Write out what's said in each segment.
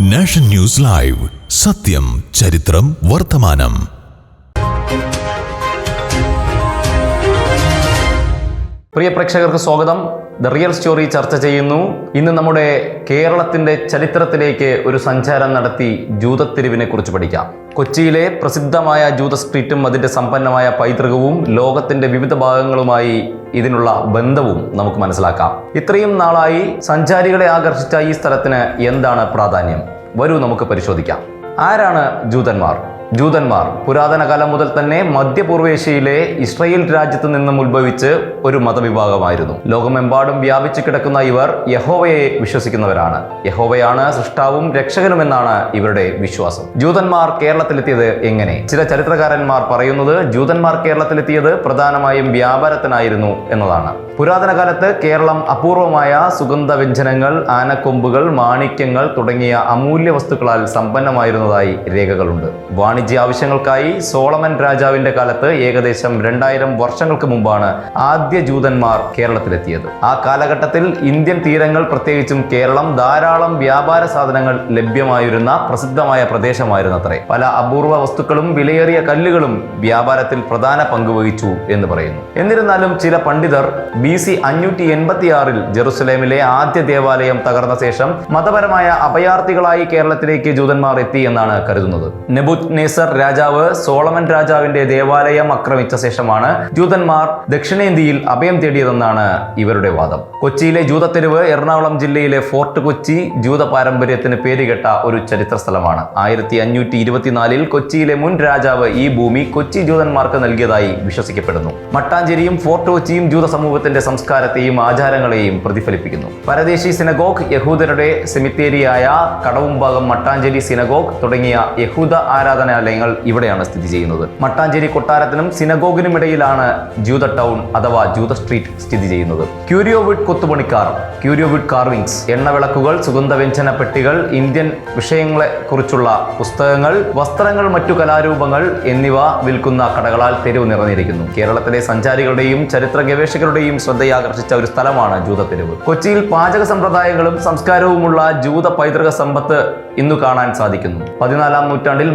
Nation news live. സത്യം ചരിത്രം വർത്തമാനം. പ്രിയ പ്രേക്ഷകർക്ക് സ്വാഗതം. ദ റിയൽ സ്റ്റോറി ചർച്ച ചെയ്യുന്നു. ഇന്ന് നമ്മുടെ കേരളത്തിന്റെ ചരിത്രത്തിലേക്ക് ഒരു സഞ്ചാരം നടത്തി ജൂതത്തെരുവിനെ കുറിച്ച് പഠിക്കാം. കൊച്ചിയിലെ പ്രസിദ്ധമായ ജൂത സ്ട്രീറ്റും അതിന്റെ സമ്പന്നമായ പൈതൃകവും ലോകത്തിന്റെ വിവിധ ഭാഗങ്ങളുമായി ഇതിനുള്ള ബന്ധവും നമുക്ക് മനസ്സിലാക്കാം. ഇത്രയും നാളായി സഞ്ചാരികളെ ആകർഷിച്ച ഈ സ്ഥലത്തിന് എന്താണ് പ്രാധാന്യം? വരൂ നമുക്ക് പരിശോധിക്കാം. ആരാണ് ജൂതന്മാർ? ജൂതന്മാർ. പുരാതന കാലം മുതൽ തന്നെ മധ്യപൂർവേഷ്യയിലെ ഇസ്രയേൽ രാജ്യത്ത് നിന്നും ഉത്ഭവിച്ച് ഒരു മതവിഭാഗമായിരുന്നു. ലോകമെമ്പാടും വ്യാപിച്ചു കിടക്കുന്ന ഇവർ യഹോവയെ വിശ്വസിക്കുന്നവരാണ്. യഹോവയാണ് സൃഷ്ടാവും രക്ഷകനുമെന്നാണ് ഇവരുടെ വിശ്വാസം. ജൂതന്മാർ കേരളത്തിലെത്തിയത് എങ്ങനെ? ചില ചരിത്രകാരന്മാർ പറയുന്നത് ജൂതന്മാർ കേരളത്തിലെത്തിയത് പ്രധാനമായും വ്യാപാരത്തിനായിരുന്നു എന്നതാണ്. പുരാതന കാലത്ത് കേരളം അപൂർവമായ സുഗന്ധ വ്യഞ്ജനങ്ങൾ ആനക്കൊമ്പുകൾ മാണിക്യങ്ങൾ തുടങ്ങിയ അമൂല്യ വസ്തുക്കളാൽ സമ്പന്നമായിരുന്നതായി രേഖകളുണ്ട്. വാണിജ്യ ആവശ്യങ്ങൾക്കായി സോളമൻ രാജാവിന്റെ കാലത്ത് ഏകദേശം രണ്ടായിരം വർഷങ്ങൾക്ക് മുമ്പാണ് ആദ്യ ജൂതന്മാർ കേരളത്തിലെത്തിയത്. ആ കാലഘട്ടത്തിൽ ഇന്ത്യൻ തീരങ്ങൾ പ്രത്യേകിച്ചും കേരളം ധാരാളം വ്യാപാര സാധനങ്ങൾ ലഭ്യമായിരുന്ന പ്രസിദ്ധമായ പ്രദേശമായിരുന്നു അത്രേ പല അപൂർവ വസ്തുക്കളും വിലയേറിയ കല്ലുകളും വ്യാപാരത്തിൽ പ്രധാന പങ്കുവഹിച്ചു എന്ന് പറയുന്നു. എന്നിരുന്നാലും ചില പണ്ഡിതർ ബി സി അഞ്ഞൂറ്റി എൺപത്തി ആറിൽ ജെറുസലേമിലെ ആദ്യ ദേവാലയം തകർന്ന ശേഷം മതപരമായ അഭയാർത്ഥികളായി കേരളത്തിലേക്ക് ജൂതന്മാർ എത്തി എന്നാണ് കരുതുന്നത്. നെബുത് നേസർ രാജാവ് സോളമൻ രാജാവിന്റെ ദേവാലയം ആക്രമിച്ച ശേഷമാണ് ജൂതന്മാർ ദക്ഷിണേന്ത്യയിൽ അഭയം തേടിയതെന്നാണ് ഇവരുടെ വാദം. കൊച്ചിയിലെ ജൂത ജൂതത്തെരുവ് എറണാകുളം ജില്ലയിലെ ഫോർട്ട് കൊച്ചി ജൂത പാരമ്പര്യത്തിന് പേരുകെട്ട ഒരു ചരിത്ര സ്ഥലമാണ് ആയിരത്തി അഞ്ഞൂറ്റി ഇരുപത്തിനാലിൽ കൊച്ചിയിലെ മുൻ രാജാവ് ഈ ഭൂമി കൊച്ചി ജൂതന്മാർക്ക് നൽകിയതായി വിശ്വസിക്കപ്പെടുന്നു. മട്ടാഞ്ചേരിയും ഫോർട്ട് കൊച്ചിയും ജൂത സമൂഹത്തിന്റെ സംസ്കാരത്തെയും ആചാരങ്ങളെയും പ്രതിഫലിപ്പിക്കുന്നു. പരദേശി സിനഗോഗ് യഹൂദരുടെ സെമിത്തേരിയായ കടവുംഭാഗം മട്ടാഞ്ചേരി സിനഗോഗ് തുടങ്ങിയ യഹൂദ ആരാധനാലയങ്ങൾ ഇവിടെയാണ് സ്ഥിതി ചെയ്യുന്നത്. മട്ടാഞ്ചേരി കൊട്ടാരത്തിനും സിനഗോഗിനും ഇടയിലാണ് ജൂത ടൗൺ അഥവാ ജൂത സ്ട്രീറ്റ് സ്ഥിതി ചെയ്യുന്നത്. ക്യൂരിയോവിഡ് കൊത്തുപണിക്കാർ ക്യൂരിയോവിഡ് കാർവിംഗ്സ് എണ്ണവിളക്കുകൾ സുഗന്ധവ്യഞ്ജന പെട്ടികൾ ഇന്ത്യൻ വിഷയങ്ങളെ കുറിച്ചുള്ള പുസ്തകങ്ങൾ വസ്ത്രങ്ങൾ മറ്റു കലാരൂപങ്ങൾ എന്നിവ വിൽക്കുന്ന കടകളാൽ തെരുവ് നിറഞ്ഞിരിക്കുന്നു. കേരളത്തിലെ സഞ്ചാരികളുടെയും ചരിത്ര ഗവേഷകരുടെയും ശ്രദ്ധയാകർഷിച്ച ഒരു സ്ഥലമാണ് ജൂത തെരുവ്. കൊച്ചിയിൽ പാചക സമ്പ്രദായങ്ങളും സംസ്കാരവുമുള്ള ജൂത പൈതൃക സമ്പത്ത് ഇന്നു കാണാൻ സാധിക്കുന്നു. പതിനാലാം നൂറ്റാണ്ടിൽ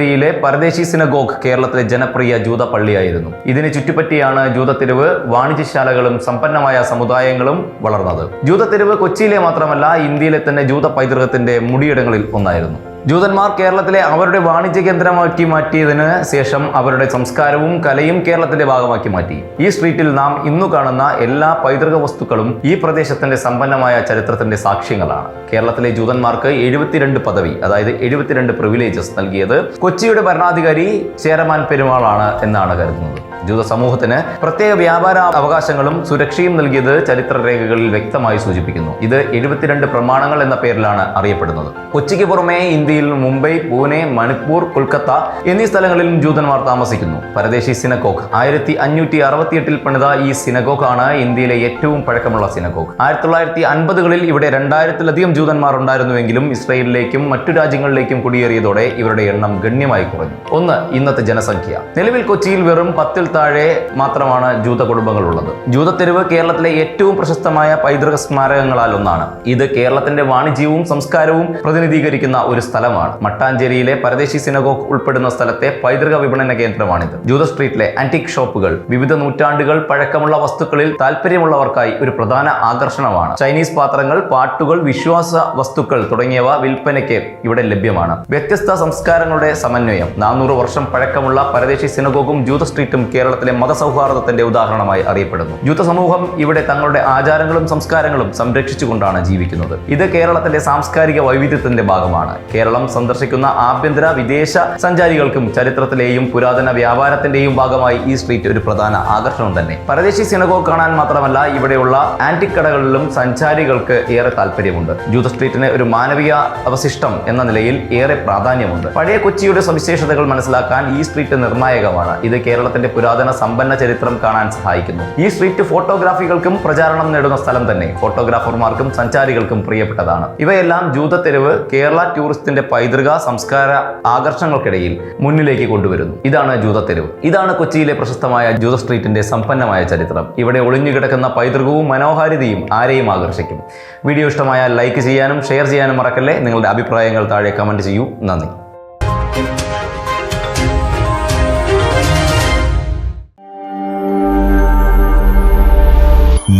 മട്ടാഞ്ചേരിയിലെ പരദേശി സിനഗോഗ് കേരളത്തിലെ ജനപ്രിയ ജൂത പള്ളിയായിരുന്നു ഇതിന് ചുറ്റുപറ്റിയാണ് ജൂതത്തെരുവ് വാണിജ്യശാലകളും സമ്പന്നമായ സമുദായങ്ങളും വളർന്നത്. ജൂതത്തെരുവ് കൊച്ചിയിലെ മാത്രമല്ല ഇന്ത്യയിലെ തന്നെ ജൂത പൈതൃകത്തിന്റെ മുടിയിടങ്ങളിൽ ഒന്നായിരുന്നു. ജൂതന്മാർ കേരളത്തിലെ അവരുടെ വാണിജ്യ കേന്ദ്രമാക്കി മാറ്റിയതിന് ശേഷം അവരുടെ സംസ്കാരവും കലയും കേരളത്തിന്റെ ഭാഗമാക്കി മാറ്റി. ഈ സ്ട്രീറ്റിൽ നാം ഇന്നു കാണുന്ന എല്ലാ പൈതൃക വസ്തുക്കളും ഈ പ്രദേശത്തിന്റെ സമ്പന്നമായ ചരിത്രത്തിന്റെ സാക്ഷ്യങ്ങളാണ്. കേരളത്തിലെ ജൂതന്മാർക്ക് എഴുപത്തിരണ്ട് പദവി അതായത് എഴുപത്തിരണ്ട് പ്രിവിലേജസ് നൽകിയത് കൊച്ചിയുടെ ഭരണാധികാരി ചേരമാൻ പെരുമാളാണ് എന്നാണ് കരുതുന്നത്. ജൂത സമൂഹത്തിന് പ്രത്യേക വ്യാപാര അവകാശങ്ങളും സുരക്ഷയും നൽകിയത് ചരിത്ര രേഖകളിൽ വ്യക്തമായി സൂചിപ്പിക്കുന്നു. ഇത് എഴുപത്തിരണ്ട് പ്രമാണങ്ങൾ എന്ന പേരിലാണ് അറിയപ്പെടുന്നത്. കൊച്ചിക്ക് പുറമെ ഇന്ത്യയിൽ മുംബൈ പൂനെ മണിപ്പൂർ കൊൽക്കത്ത എന്നീ സ്ഥലങ്ങളിലും ജൂതന്മാർ താമസിക്കുന്നു. പരദേശി സിനഗോഗ്. ആയിരത്തി അഞ്ഞൂറ്റി അറുപത്തിയെട്ടിൽ പണിത ഈ സിനഗോഗ് ആണ് ഇന്ത്യയിലെ ഏറ്റവും പഴക്കമുള്ള സിനഗോഗ്. ആയിരത്തി തൊള്ളായിരത്തി അൻപതുകളിൽ ഇവിടെ രണ്ടായിരത്തിലധികം ജൂതന്മാർ ഉണ്ടായിരുന്നുവെങ്കിലും ഇസ്രയേലിലേക്കും മറ്റു രാജ്യങ്ങളിലേക്കും കുടിയേറിയതോടെ ഇവരുടെ എണ്ണം ഗണ്യമായി കുറഞ്ഞു. ഒന്ന് ഇന്നത്തെ ജനസംഖ്യ. നിലവിൽ കൊച്ചിയിൽ വെറും പത്തിൽ താഴെ മാത്രമാണ് ജൂത കുടുംബങ്ങളുള്ളത്. ജൂതത്തെരുവ് കേരളത്തിലെ ഏറ്റവും പ്രശസ്തമായ പൈതൃക സ്മാരകങ്ങളാൽ ഒന്നാണ്. ഇത് കേരളത്തിന്റെ വാണിജ്യവും സംസ്കാരവും പ്രതിനിധീകരിക്കുന്ന ഒരു സ്ഥലമാണ്. മട്ടാഞ്ചേരിയിലെ പരദേശി സിനഗോഗ് ഉൾപ്പെടുന്ന സ്ഥലത്തെ പൈതൃക വിപണന കേന്ദ്രമാണിത്. ജൂത സ്ട്രീറ്റിലെ ആന്റിക് ഷോപ്പുകൾ വിവിധ നൂറ്റാണ്ടുകൾ പഴക്കമുള്ള വസ്തുക്കളിൽ താല്പര്യമുള്ളവർക്കായി ഒരു പ്രധാന ആകർഷണമാണ്. ചൈനീസ് പാത്രങ്ങൾ പാട്ടുകൾ വിശ്വാസ വസ്തുക്കൾ തുടങ്ങിയവ വിൽപ്പനയ്ക്ക് ഇവിടെ ലഭ്യമാണ്. വ്യത്യസ്ത സംസ്കാരങ്ങളുടെ സമന്വയം. നാനൂറ് വർഷം പഴക്കമുള്ള പരദേശി സിനഗോഗും ജൂത സ്ട്രീറ്റും കേരളത്തിലെ മതസൗഹാർദ്ദത്തിന്റെ ഉദാഹരണമായി അറിയപ്പെടുന്നു. ജൂത സമൂഹം ഇവിടെ തങ്ങളുടെ ആചാരങ്ങളും സംസ്കാരങ്ങളും സംരക്ഷിച്ചുകൊണ്ടാണ് ജീവിക്കുന്നത്. ഇത് കേരളത്തിന്റെ സാംസ്കാരിക വൈവിധ്യത്തിന്റെ ഭാഗമാണ്. കേരളം സന്ദർശിക്കുന്ന ആഭ്യന്തര വിദേശ സഞ്ചാരികൾക്കും ചരിത്രത്തിലെയും പുരാതന വ്യാപാരത്തിന്റെയും ഭാഗമായി ഈ സ്ട്രീറ്റ് ഒരു പ്രധാന ആകർഷണം തന്നെ. പരദേശി സിനഗോഗ് കാണാൻ മാത്രമല്ല ഇവിടെയുള്ള ആന്റിക് കടകളിലും സഞ്ചാരികൾക്ക് ഏറെ താല്പര്യമുണ്ട് ജൂത സ്ട്രീറ്റിന് ഒരു മാനവീയ അവശിഷ്ടം എന്ന നിലയിൽ ഏറെ പ്രാധാന്യമുണ്ട്. പഴയ കൊച്ചിയുടെ സവിശേഷതകൾ മനസ്സിലാക്കാൻ ഈ സ്ട്രീറ്റ് നിർണായകമാണ്. ഇത് കേരളത്തിന്റെ പുരാതന പുരാതന സമ്പന്ന ചരിത്രം കാണാൻ സഹായിക്കുന്നു. ഈ സ്ട്രീറ്റ് ഫോട്ടോഗ്രാഫികൾക്കും പ്രചാരണം നേടുന്ന സ്ഥലം തന്നെ ഫോട്ടോഗ്രാഫർമാർക്കും സഞ്ചാരികൾക്കും പ്രിയപ്പെട്ടതാണ്. ഇവയെല്ലാം ജൂതത്തെരുവ് കേരള ടൂറിസ്റ്റിന്റെ പൈതൃക സംസ്കാര ആകർഷണങ്ങൾക്കിടയിൽ മുന്നിലേക്ക് കൊണ്ടുവരുന്നു. ഇതാണ് ജൂതത്തെരുവ്. ഇതാണ് കൊച്ചിയിലെ പ്രശസ്തമായ ജൂത സ്ട്രീറ്റിന്റെ സമ്പന്നമായ ചരിത്രം. ഇവിടെ ഒളിഞ്ഞുകിടക്കുന്ന പൈതൃകവും മനോഹാരിതയും ആരെയും ആകർഷിക്കും. വീഡിയോ ഇഷ്ടമായാൽ ലൈക്ക് ചെയ്യാനും ഷെയർ ചെയ്യാനും മറക്കല്ലേ? നിങ്ങളുടെ അഭിപ്രായങ്ങൾ താഴെ കമന്റ് ചെയ്യൂ. നന്ദി.